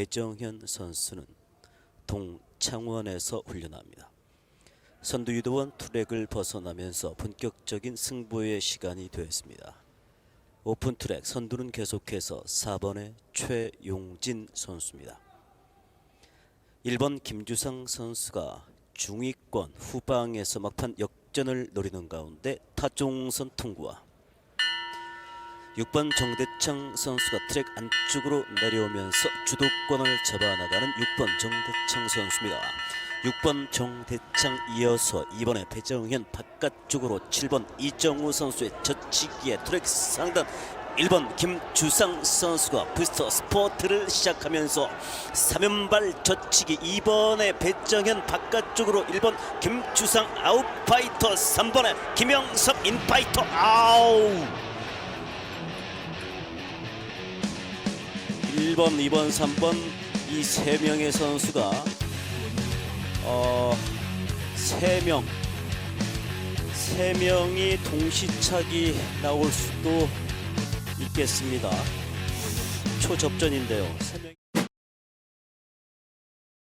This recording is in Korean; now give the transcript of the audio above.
배정현 선수는 동창원에서 훈련합니다. 선두 유도원 트랙을 벗어나면서 본격적인 승부의 시간이 되었습니다. 오픈 트랙 선두는 계속해서 4번의 최용진 선수입니다. 1번 김주상 선수가 중위권 후방에서 막판 역전을 노리는 가운데 타종선 통과 6번 정대창 선수가 트랙 안쪽으로 내려오면서 주도권을 잡아나가는 6번 정대창 선수입니다. 6번 정대창 이어서 2번에 배정현 바깥쪽으로 7번 이정우 선수의 젖히기에 트랙 상단 1번 김주상 선수가 부스터 스포트를 시작하면서 3연발 젖히기 2번에 배정현 바깥쪽으로 1번 김주상 아웃파이터 3번에 김영섭 인파이터 아우 1번, 2번, 3번 이 세 명의 선수가 어, 세 명, 세 명이 동시착이 나올 수도 있겠습니다. 초접전인데요.